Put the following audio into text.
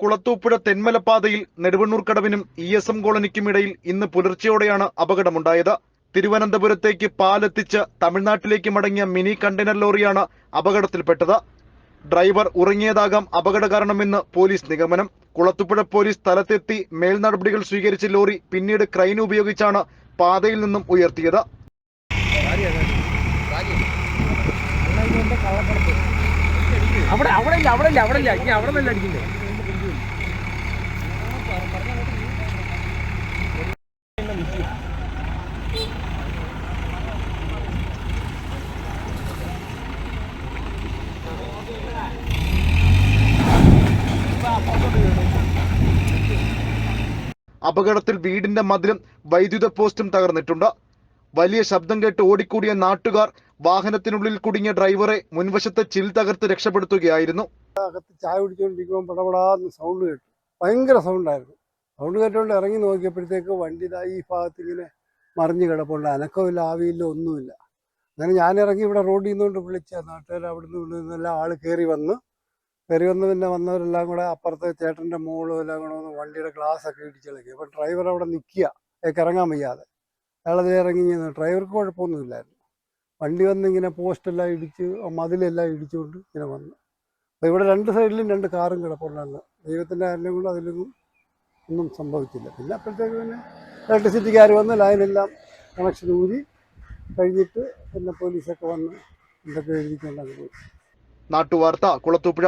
കുളത്തൂപ്പുഴ തെന്മലപ്പാതയിൽ നെടുവണ്ണൂർ കടവിനും E S M കോളനിക്കും ഇടയിൽ ഇന്ന് പുലർച്ചെയോടെയാണ് അപകടമുണ്ടായത്. തിരുവനന്തപുരത്തേക്ക് പാലെത്തിച്ച് തമിഴ്നാട്ടിലേക്ക് മടങ്ങിയ മിനി കണ്ടെയ്നർ ലോറിയാണ് അപകടത്തിൽപ്പെട്ടത്. ഡ്രൈവർ ഉറങ്ങിയതാകാം അപകട കാരണമെന്ന് പോലീസ് നിഗമനം. കുളത്തുപുഴ പോലീസ് സ്ഥലത്തെത്തി മേൽനടപടികൾ സ്വീകരിച്ച ലോറി പിന്നീട് ക്രൈൻ ഉപയോഗിച്ചാണ് പാതയിൽ നിന്നും ഉയർത്തിയത്. അവിടെ അവിടെ അവിടെ അവിടെ അവിടെ അപകടത്തിൽ വീടിന്റെ മതിലും വൈദ്യുത പോസ്റ്റും തകർന്നിട്ടുണ്ട്. വലിയ ശബ്ദം കേട്ട് ഓടിക്കൂടിയ നാട്ടുകാർ വാഹനത്തിനുള്ളിൽ കുടുങ്ങിയ ഡ്രൈവറെ മുൻവശത്തെ ചിൽ തകർത്ത് രക്ഷപ്പെടുത്തുകയായിരുന്നു. അകത്ത് ചായ കുടിച്ചുകൊണ്ടിരിക്കുമ്പോൾ പടപടാന്ന് സൗണ്ട് കേട്ടു. ഭയങ്കര സൗണ്ടായിരുന്നു സൗണ്ട് കേട്ടുകൊണ്ട് ഇറങ്ങി നോക്കിയപ്പോഴത്തേക്ക് വണ്ടി ഈ ഭാഗത്ത് ഇങ്ങനെ മറിഞ്ഞു കിടപ്പുണ്ട്. അനക്കമില്ല ആവിയില്ല ഒന്നുമില്ല. അങ്ങനെ ഞാൻ ഇറങ്ങി ഇവിടെ റോഡിൽ നിന്നുകൊണ്ട് വിളിച്ച നാട്ടുകാർ അവിടെ ഇവിടെ നിന്നെല്ലാം ആൾ കയറി വന്ന് കയറി വന്ന് പിന്നെ വന്നവരെല്ലാം കൂടെ അപ്പുറത്തെ ചേട്ടന്റെ മോളും എല്ലാം കൂടെ വന്ന് വണ്ടിയുടെ ഒക്കെ ഇടിച്ചിളക്കി അപ്പൊ ഡ്രൈവർ അവിടെ നിൽക്കുക അയാൾക്ക് ഇറങ്ങാൻ വയ്യാതെ. അയാളത് ഇറങ്ങി ഡ്രൈവർക്ക് കുഴപ്പമൊന്നുമില്ലായിരുന്നു വണ്ടി വന്ന് ഇങ്ങനെ പോസ്റ്റെല്ലാം ഇടിച്ച് മതിലെല്ലാം ഇടിച്ചുകൊണ്ട് ഇങ്ങനെ വന്നു. അപ്പോൾ ഇവിടെ രണ്ട് സൈഡിലും രണ്ട് കാറും കിടപ്പുണ്ടായിരുന്നു ദൈവത്തിന്റെ കാരണം കൊണ്ട് അതിലൊന്നും ഒന്നും സംഭവിച്ചില്ല. പിന്നെ അപ്പോഴത്തേക്ക് പിന്നെ ഇലക്ട്രിസിറ്റിക്കാർ വന്ന് ലൈനെല്ലാം കണക്ഷൻ ഊരി കഴിഞ്ഞിട്ട് പിന്നെ പോലീസൊക്കെ വന്ന് എന്തൊക്കെ എഴുതിക്കൊണ്ടങ്ങ് പോയി. നാട്ടുവാർത്ത കുളത്തൂപ്പുഴ.